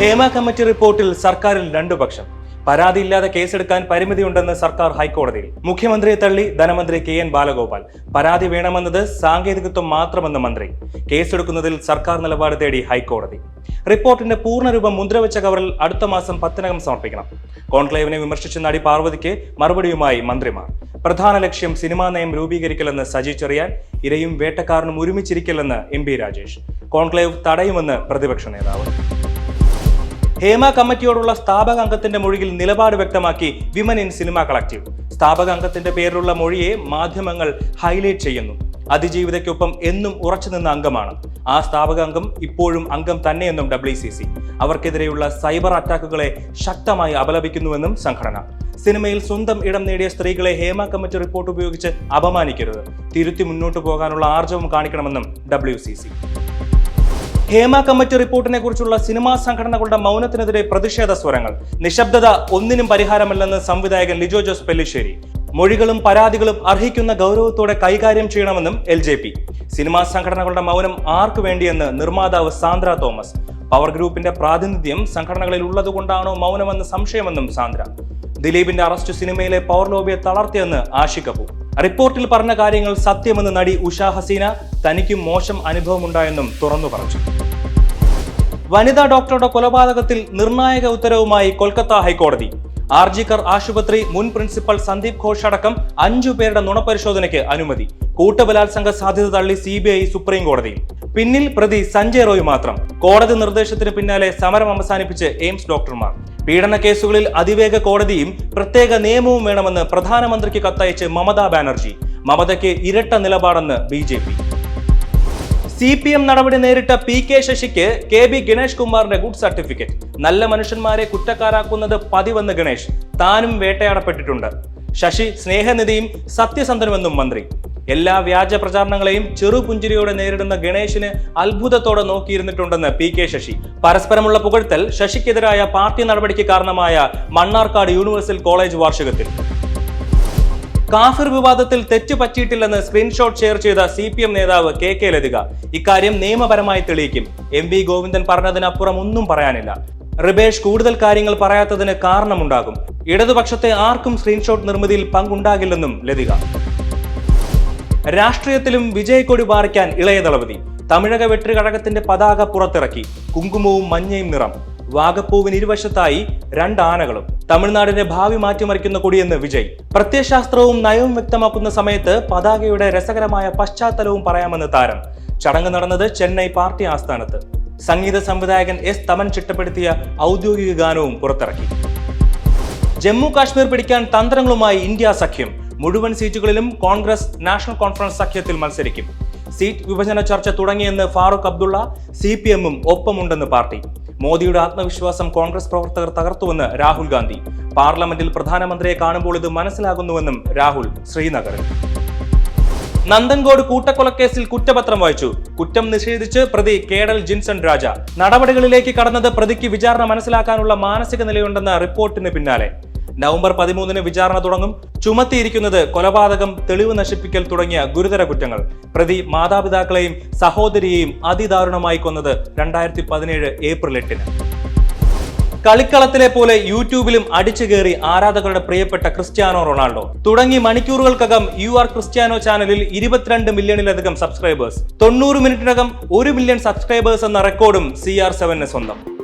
Hema committee റിപ്പോർട്ടിൽ സർക്കാരിൽ രണ്ടു പക്ഷം. പരാതിയില്ലാതെ കേസെടുക്കാൻ പരിമിതിയുണ്ടെന്ന് സർക്കാർ ഹൈക്കോടതിയിൽ. മുഖ്യമന്ത്രിയെ തള്ളി ധനമന്ത്രി കെ എൻ ബാലഗോപാൽ. പരാതി വേണമെന്നത് സാങ്കേതികത്വം മാത്രമെന്ന് മന്ത്രി. കേസെടുക്കുന്നതിൽ സർക്കാർ നിലപാട് തേടി ഹൈക്കോടതി. റിപ്പോർട്ടിന്റെ പൂർണരൂപം മുദ്രവെച്ച കവറിൽ അടുത്ത മാസം പത്തിനകം സമർപ്പിക്കണം. കോൺക്ലേവിനെ വിമർശിച്ച നടി പാർവതിക്ക് മറുപടിയുമായി മന്ത്രിമാർ. പ്രധാന ലക്ഷ്യം സിനിമാ നയം രൂപീകരിക്കലെന്ന് സജി ചെറിയാൻ ഇരയും വേട്ടക്കാരനും ഒരുമിച്ചിരിക്കില്ലെന്ന് എം രാജേഷ്. കോൺക്ലേവ് തടയുമെന്ന് പ്രതിപക്ഷ നേതാവ്. ഹേമ കമ്മിറ്റിയോടുള്ള സ്ഥാപക അംഗത്തിന്റെ മൊഴിയിൽ നിലപാട് വ്യക്തമാക്കി വിമൻ ഇൻ സിനിമ കളക്റ്റീവ് സ്ഥാപക അംഗത്തിന്റെ പേരിലുള്ള മൊഴിയെ മാധ്യമങ്ങൾ ഹൈലൈറ്റ് ചെയ്യുന്നു. അതിജീവിതയ്ക്കൊപ്പം എന്നും ഉറച്ചുനിന്ന അംഗമാണ്. ആ സ്ഥാപക അംഗം ഇപ്പോഴും അംഗം തന്നെയെന്നും ഡബ്ല്യു സി സി. അവർക്കെതിരെയുള്ള സൈബർ അറ്റാക്കുകളെ ശക്തമായി അപലപിക്കുന്നുവെന്നും സംഘടന. സിനിമയിൽ സ്വന്തം ഇടം നേടിയ സ്ത്രീകളെ ഹേമ കമ്മിറ്റി റിപ്പോർട്ട് ഉപയോഗിച്ച് അപമാനിക്കരുത്. തിരുത്തി മുന്നോട്ടു പോകാനുള്ള ആർജവം കാണിക്കണമെന്നും ഡബ്ല്യു ഹേമ കമ്മിറ്റി റിപ്പോർട്ടിനെ കുറിച്ചുള്ള സിനിമാ സംഘടനകളുടെ മൗനത്തിനെതിരെ പ്രതിഷേധ സ്വരങ്ങൾ. നിശബ്ദത ഒന്നിനും പരിഹാരമല്ലെന്ന് സംവിധായകൻ ലിജോ ജോസ് പെല്ലിശ്ശേരി. മൊഴികളും പരാതികളും അർഹിക്കുന്ന ഗൗരവത്തോടെ കൈകാര്യം ചെയ്യണമെന്നും എൽ ജെ പി. സിനിമാ സംഘടനകളുടെ മൗനം ആർക്കു വേണ്ടിയെന്ന് നിർമ്മാതാവ് സാന്ദ്ര തോമസ്. പവർ ഗ്രൂപ്പിന്റെ പ്രാതിനിധ്യം സംഘടനകളിൽ ഉള്ളതുകൊണ്ടാണോ മൗനമെന്ന് സംശയമെന്നും സാന്ദ്ര. ദിലീപിന്റെ അറസ്റ്റ് സിനിമയിലെ പവർ ലോബിയെ തളർത്തിയെന്ന് ആഷിക് കപൂർ റിപ്പോർട്ടിൽ പറഞ്ഞ കാര്യങ്ങൾ സത്യമെന്ന് നടി ഉഷ ഹസീന തനിക്കും മോശം അനുഭവമുണ്ടായെന്നും തുറന്നു പറഞ്ഞു. വനിതാ ഡോക്ടറുടെ കൊലപാതകത്തിൽ നിർണായക ഉത്തരവുമായി കൊൽക്കത്ത ഹൈക്കോടതി. ആർജിക്കർ ആശുപത്രി മുൻ പ്രിൻസിപ്പൽ സന്ദീപ് ഘോഷ് അടക്കം അഞ്ചു പേരുടെ നുണപരിശോധനയ്ക്ക് അനുമതി. കൂട്ടബലാത്സംഗ സാധ്യത തള്ളി സി ബി ഐ സുപ്രീം കോടതിയിൽ പിന്നിൽ പ്രതി സഞ്ജയ് റോയ് മാത്രം. കോടതി നിർദ്ദേശത്തിന് പിന്നാലെ സമരം അവസാനിപ്പിച്ച് എയിംസ് ഡോക്ടർമാർ. പീഡന കേസുകളിൽ അതിവേഗ കോടതിയും പ്രത്യേക നിയമവും വേണമെന്ന് പ്രധാനമന്ത്രിക്ക് കത്തയച്ച് മമതാ ബാനർജി. മമതയ്ക്ക് ഇരട്ട നിലപാടെന്ന് B J P. C P M നടപടി നേരിട്ട പി കെ ശശിക്ക് കെ ബി ഗണേഷ് കുമാറിന്റെ ഗുഡ് സർട്ടിഫിക്കറ്റ്. നല്ല മനുഷ്യന്മാരെ കുറ്റക്കാരാക്കുന്നത് പതിവെന്ന് ഗണേഷ്. താനും വേട്ടയാടപ്പെട്ടിട്ടുണ്ട്. ശശി സ്നേഹനിധിയും സത്യസന്ധനുമെന്നും മന്ത്രി. എല്ലാ വ്യാജ പ്രചാരണങ്ങളെയും ചെറുപുഞ്ചിരിയോടെ നേരിടുന്ന ഗണേശിന് അത്ഭുതത്തോടെ നോക്കിയിരുന്നിട്ടുണ്ടെന്ന് പി കെ ശശി. പരസ്പരമുള്ള പുകഴ്ത്തൽ ശശിക്കെതിരായ പാർട്ടി നടപടിക്ക് കാരണമായ മണ്ണാർക്കാട് യൂണിവേഴ്സൽ കോളേജ് വാർഷികത്തിൽ. കാഫിർ വിവാദത്തിൽ തെറ്റ് പറ്റിയിട്ടില്ലെന്ന് സ്ക്രീൻഷോട്ട് ഷെയർ ചെയ്ത സി പി എം നേതാവ് കെ കെ ലതിക. ഇക്കാര്യം നിയമപരമായി തെളിയിക്കും. എം വി ഗോവിന്ദൻ പറഞ്ഞതിനപ്പുറം ഒന്നും പറയാനില്ല. റിബേഷ് കൂടുതൽ കാര്യങ്ങൾ പറയാത്തതിന് കാരണമുണ്ടാകും. ഇടതുപക്ഷത്തെ ആർക്കും സ്ക്രീൻഷോട്ട് നിർമ്മിതിയിൽ പങ്കുണ്ടാകില്ലെന്നും ലതിക. രാഷ്ട്രീയത്തിലും വിജയക്കൊടി പാറിക്കാൻ ഇളയ ദളപതി. തമിഴക വെട്ടുകഴകത്തിന്റെ പതാക പുറത്തിറക്കി. കുങ്കുമവും മഞ്ഞയും നിറം. വാഗപ്പൂവിന് ഇരുവശത്തായി രണ്ട് ആനകളും. തമിഴ്നാടിന്റെ ഭാവി മാറ്റിമറിക്കുന്ന കൊടിയെന്ന് വിജയ്. പ്രത്യയശാസ്ത്രവും നയവും വ്യക്തമാക്കുന്ന സമയത്ത് പതാകയുടെ രസകരമായ പശ്ചാത്തലവും പറയാമെന്ന് താരം. ചടങ്ങ് നടന്നത് ചെന്നൈ പാർട്ടി ആസ്ഥാനത്ത്. സംഗീത സംവിധായകൻ എസ് തമൻ ചിട്ടപ്പെടുത്തിയ ഔദ്യോഗിക ഗാനവും പുറത്തിറക്കി. ജമ്മു കാശ്മീർ പിടിക്കാൻ തന്ത്രങ്ങളുമായി ഇന്ത്യ സഖ്യം. മുഴുവൻ സീറ്റുകളിലും കോൺഗ്രസ് നാഷണൽ കോൺഫറൻസ് സഖ്യത്തിൽ മത്സരിക്കും. സീറ്റ് വിഭജന ചർച്ച തുടങ്ങിയെന്ന് ഫാറൂഖ് അബ്ദുള്ള സി പി എമ്മും ഒപ്പമുണ്ടെന്ന് പാർട്ടി. മോദിയുടെ ആത്മവിശ്വാസം കോൺഗ്രസ് പ്രവർത്തകർ തകർത്തുവെന്ന് രാഹുൽ ഗാന്ധി. പാർലമെന്റിൽ പ്രധാനമന്ത്രിയെ കാണുമ്പോൾ ഇത് മനസ്സിലാകുന്നുവെന്നും രാഹുൽ ശ്രീനഗറിൽ. നന്ദൻകോട് കൂട്ടക്കൊലക്കേസിൽ കുറ്റപത്രം വായിച്ചു. കുറ്റം നിഷേധിച്ച് പ്രതി കേഡൽ ജിൻസൺ രാജ. നടപടികളിലേക്ക് കടന്നത് പ്രതിക്ക് വിചാരണ മനസ്സിലാക്കാനുള്ള മാനസിക നിലയുണ്ടെന്ന റിപ്പോർട്ടിന് പിന്നാലെ. നവംബർ പതിമൂന്നിന് വിചാരണ തുടങ്ങും. ചുമത്തിയിരിക്കുന്നത് കൊലപാതകം തെളിവ് നശിപ്പിക്കൽ തുടങ്ങിയ ഗുരുതര കുറ്റങ്ങൾ. പ്രതി മാതാപിതാക്കളെയും സഹോദരിയെയും അതിദാരുണമായി കൊന്നത് രണ്ടായിരത്തി പതിനേഴ് ഏപ്രിൽ എട്ടിന്. കളിക്കളത്തിലെ പോലെ യൂട്യൂബിലും അടിച്ചു കയറി ആരാധകരുടെ പ്രിയപ്പെട്ട ക്രിസ്ത്യാനോ റൊണാൾഡോ. തുടങ്ങി മണിക്കൂറുകൾക്കകം യു ആർ ക്രിസ്ത്യാനോ ചാനലിൽ ഇരുപത്തിരണ്ട് മില്യണിലധികം സബ്സ്ക്രൈബേഴ്സ്. തൊണ്ണൂറ് മിനിറ്റിനകം ഒരു മില്യൺ സബ്സ്ക്രൈബേഴ്സ് എന്ന റെക്കോർഡും സി ആർ സെവന് സ്വന്തം.